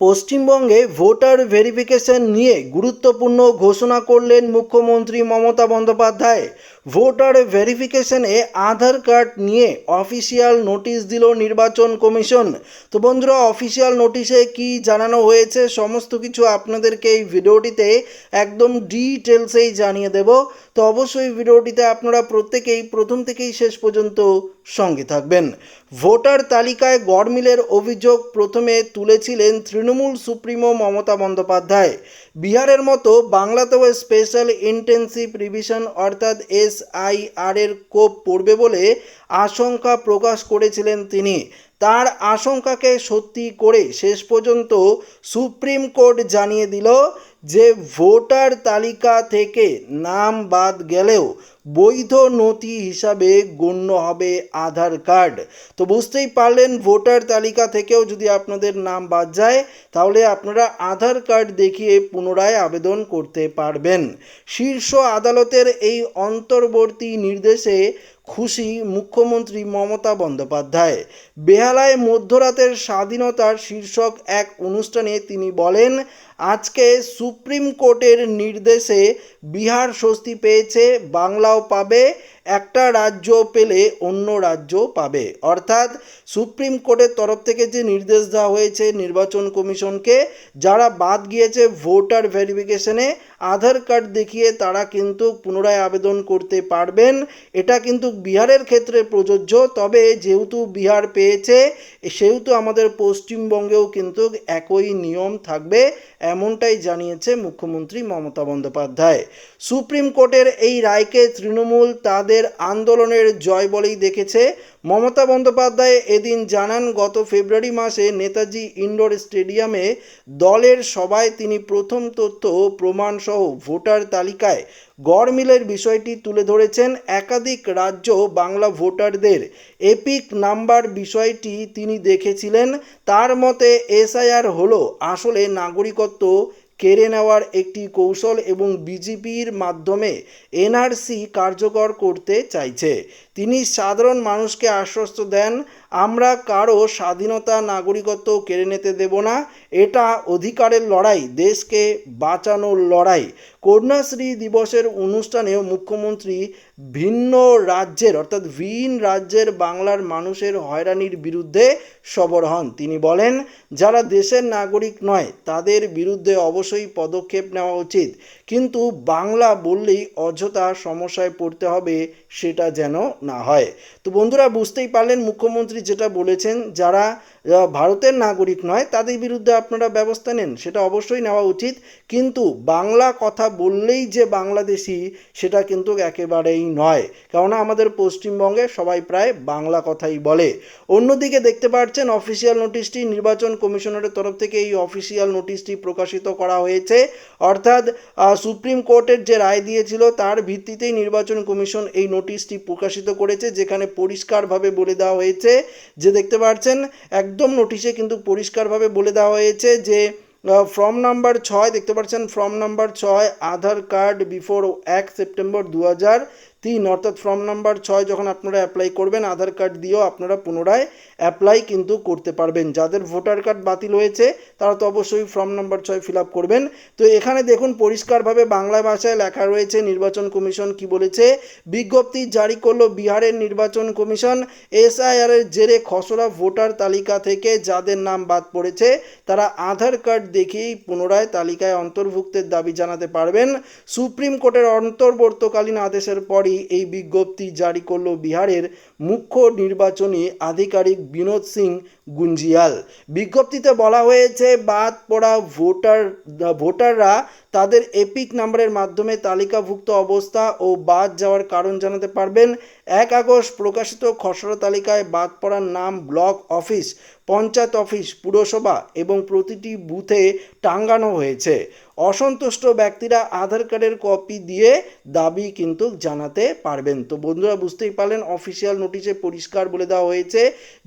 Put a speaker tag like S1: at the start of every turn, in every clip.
S1: পশ্চিমবঙ্গে voter verification নিয়ে গুরুত্বপূর্ণ ঘোষণা করলেন মুখ্যমন্ত্রী মমতা বন্দ্যোপাধ্যায়। ভোটার ভেরিফিকেশনে আধার কার্ড নিয়ে অফিসিয়াল নোটিশ দিল নির্বাচন কমিশন। তো বন্ধুরা, অফিসিয়াল নোটিশে কি জানানো হয়েছে সমস্ত কিছু আপনাদেরকে এই ভিডিওটিতে একদম ডিটেলসেই জানিয়ে দেব। তো অবশ্যই ভিডিওটিতে আপনারা প্রত্যেকেই, প্রথম থেকেই শেষ পর্যন্ত সঙ্গে থাকবেন। ভোটার তালিকায় গড়মিলের অভিযোগ প্রথমে তুলেছিলেন তৃণমূল সুপ্রিমো মমতা বন্দ্যোপাধ্যায়। বিহারের মতো বাংলাতেও স্পেশাল ইন্টেন্সিভ রিভিশন অর্থাৎ এসআইআর এর কোপ পড়বে বলে আশঙ্কা প্রকাশ করেছিলেন তিনি। তার আশঙ্কাকে সত্যি করে শেষ পর্যন্ত সুপ্রিম কোর্ট জানিয়ে দিল যে ভোটার তালিকা থেকে নাম বাদ গেলেও বৈধ নথি হিসাবে গণ্য হবে আধার কার্ড। তো বুঝতেই পারলেন, ভোটার তালিকা থেকেও যদি আপনাদের নাম বাদ যায়, তাহলে আপনারা আধার কার্ড দেখিয়ে পুনরায় আবেদন করতে পারবেন। শীর্ষ আদালতের এই অন্তর্বর্তী নির্দেশে খুশি মুখ্যমন্ত্রী মমতা বন্দ্যোপাধ্যায়। বেহালায় মধ্যরাতের স্বাধীনতার শীর্ষক এক অনুষ্ঠানে তিনি বলেন, আজকে সুপ্রিম কোর্টের নির্দেশে বিহার স্বস্তি পেয়েছে বাংলাও পাবে একটা রাজ্য পেলে অন্য রাজ্য পাবে। অর্থাৎ সুপ্রিম কোর্টের তরফ থেকে যে নির্দেশ দেওয়া হয়েছে নির্বাচন কমিশনকে, যারা বাদ গিয়েছে ভোটার ভেরিফিকেশনে, আধার কার্ড দেখিয়ে তারা কিন্তু পুনরায় আবেদন করতে পারবেন। এটা কিন্তু বিহারের ক্ষেত্রে প্রযোজ্য, তবে যেহেতু বিহার পেয়েছে, সেহেতু আমাদের পশ্চিমবঙ্গেও কিন্তু একই নিয়ম থাকবে, এমনটাই জানিয়েছে মুখ্যমন্ত্রী মমতা বন্দ্যোপাধ্যায়। সুপ্রিম কোর্টের এই রায়কে তৃণমূল তাদের আন্দোলনের জয় বলেই দেখেছে মমতা বন্দ্যোপাধ্যায়। এদিন জানান, গত ফেব্রুয়ারি মাসে নেতাজি ইনডোর স্টেডিয়ামে দলের সভায় তিনি প্রথম তথ্য প্রমাণসহ ভোটার তালিকায় গড়মিলের বিষয়টি তুলে ধরেছেন একাধিক রাজ্য বাংলা ভোটারদের। এপিক নাম্বার বিষয়টি তিনি দেখেছিলেন। তার মতে, এসআইআর হলো আসলে নাগরিকত্ব কেড়ে নেওয়ার একটি কৌশল এবং বিজেপির মাধ্যমে এনআরসি কার্যকর করতে চাইছে। তিনি সাধারণ মানুষকে আশ্বস্ত দেন, আমরা কারও স্বাধীনতা, নাগরিকত্ব কেড়ে নিতে দেব না। এটা অধিকারের লড়াই, দেশকে বাঁচানোর লড়াই। কন্যাশ্রী দিবসের অনুষ্ঠানেও মুখ্যমন্ত্রী ভিন্ন রাজ্যের, অর্থাৎ ভিন রাজ্যের বাংলার মানুষের হয়রানির বিরুদ্ধে সবর হন। তিনি বলেন, যারা দেশের নাগরিক নয়, তাদের বিরুদ্ধে অবশ্যই পদক্ষেপ নেওয়া উচিত। কিন্তু বাংলা বললেই অযথা সমস্যায় পড়তে হবে, সেটা যেন না হয়। তো বন্ধুরা, বুঝতেই পারলেন মুখ্যমন্ত্রী যেটা বলেছেন, যারা ভারতের নাগরিক নয়, তাদের বিরুদ্ধে আপনারা ব্যবস্থা নেন, সেটা অবশ্যই নেওয়া উচিত। কিন্তু বাংলা কথা বললেই যে বাংলাদেশি, সেটা কিন্তু একেবারেই নয়। কেননা আমাদের পশ্চিমবঙ্গে সবাই প্রায় বাংলা কথাই বলে। অন্যদিকে দেখতে পাচ্ছেন, অফিসিয়াল নোটিশটি নির্বাচন কমিশনারের তরফ থেকে এই অফিসিয়াল নোটিশটি প্রকাশিত করা হয়েছে। অর্থাৎ সুপ্রিম কোর্টের যে রায় দিয়েছিল, তার ভিত্তিতেই নির্বাচন কমিশন এই নোটিশটি প্রকাশিত করেছে, যেখানে পরিষ্কারভাবে বলে দেওয়া হয়েছে যে দেখতে পাচ্ছেন একদম নোটিশে কিন্তু পরিষ্কারভাবে বলে দেওয়া হয়েছে যে ফর্ম নাম্বার ছয়, দেখতে পাচ্ছেন ফর্ম নাম্বার ছয়, আধার কার্ড বিফোর এক সেপ্টেম্বর দু হাজার তিন, অর্থাৎ ফর্ম নাম্বার ছয় যখন আপনারা অ্যাপ্লাই করবেন, আধার কার্ড দিয়েও আপনারা পুনরায় অ্যাপ্লাই কিন্তু করতে পারবেন। যাদের ভোটার কার্ড বাতিল হয়েছে, তারা তো অবশ্যই ফর্ম নাম্বার ছয় ফিল আপ করবেন। তো এখানে দেখুন, পরিষ্কারভাবে বাংলা ভাষায় লেখা রয়েছে, নির্বাচন কমিশন কি বলেছে? বিজ্ঞপ্তি জারি করল বিহারের নির্বাচন কমিশন। এসআইআর এর জেরে খসড়া ভোটার তালিকা থেকে যাদের নাম বাদ পড়েছে, তারা আধার কার্ড দেখেই পুনরায় তালিকায় অন্তর্ভুক্তের দাবি জানাতে পারবেন। সুপ্রিম কোর্টের অন্তর্বর্তকালীন আদেশের পরই এই বিজ্ঞপ্তি জারি করল বিহারের মুখ্য নির্বাচনী আধিকারিক বিনোদ সিং গুঞ্জিয়াল। বিজ্ঞপ্তিতে বলা হয়েছে, বাদ পড়া ভোটার, ভোটাররা তাদের এপিক নাম্বারের মাধ্যমে তালিকাভুক্ত অবস্থা ও বাদ যাওয়ার কারণ জানাতে পারবেন। এক আগস্ট প্রকাশিত খসড়া তালিকায় বাদ পড়ার নাম ব্লক অফিস, পঞ্চায়েত অফিস, পুরসভা এবং প্রতিটি বুথে টাঙ্গানো হয়েছে। অসন্তুষ্ট ব্যক্তিরা আধার কার্ডের কপি দিয়ে দাবি কিন্তু জানাতে পারবেন। তো বন্ধুরা, বুঝতেই পারলেন, অফিসিয়াল নোটিশে পরিষ্কার বলে দেওয়া হয়েছে,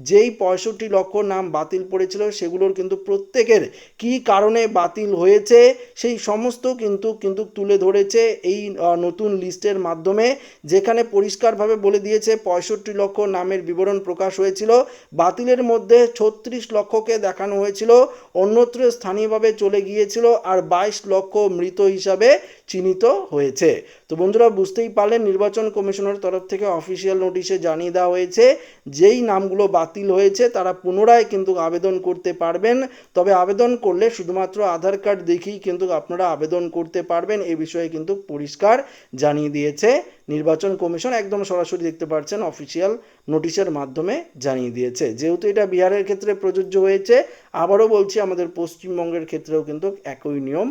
S1: যেই পঁয়ষট্টি লক্ষ নাম বাতিল পড়েছিল, সেগুলোর কিন্তু প্রত্যেকের কী কারণে বাতিল হয়েছে, সেই সমস্ত কিন্তু কিন্তু তুলে ধরেছে এই নতুন লিস্টের মাধ্যমে, যেখানে পরিষ্কারভাবে বলে দিয়েছে পঁয়ষট্টি লক্ষ নামের বিবরণ প্রকাশ হয়েছিল, বাতিলের মধ্যে ছত্রিশ লক্ষকে দেখানো হয়েছিল, অন্যত্র স্থানীয়ভাবে চলে গিয়েছিল আর বাইশ লক্ষ মৃত হিসাবে চিহ্নিত হয়েছে। তো বন্ধুরা, বুঝতেই পারলেন, নির্বাচন কমিশনের তরফ থেকে অফিসিয়াল নোটিশে জানিয়ে দেওয়া হয়েছে, যেই নামগুলো বাতিল হয়েছে, তারা পুনরায় কিন্তু আবেদন করতে পারবেন। তবে আবেদন করলে শুধুমাত্র আধার কার্ড দেখেই কিন্তু আপনারা আবেদন করতে পারবেন, এ বিষয়ে কিন্তু পরিষ্কার জানিয়ে দিয়েছে নির্বাচন কমিশন। একদম সরাসরি দেখতে পাচ্ছেন, অফিসিয়াল নোটিশের মাধ্যমে জানিয়ে দিয়েছে। যেহেতু এটা বিহারের ক্ষেত্রে প্রযোজ্য হয়েছে, আবারও বলছি আমাদের পশ্চিমবঙ্গের ক্ষেত্রেও কিন্তু একই নিয়ম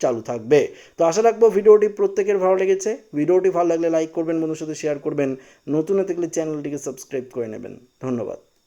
S1: চালু থাকবে। তো আশা রাখব ভিডিওটি প্রত্যেকের ভালো লেগেছে। ভিডিওটি ভালো লাগলে লাইক করবেন, বন্ধুর সাথে শেয়ার করবেন। নতুন থাকলে চ্যানেলটিকে সাবস্ক্রাইব করে নেবেন। ধন্যবাদ।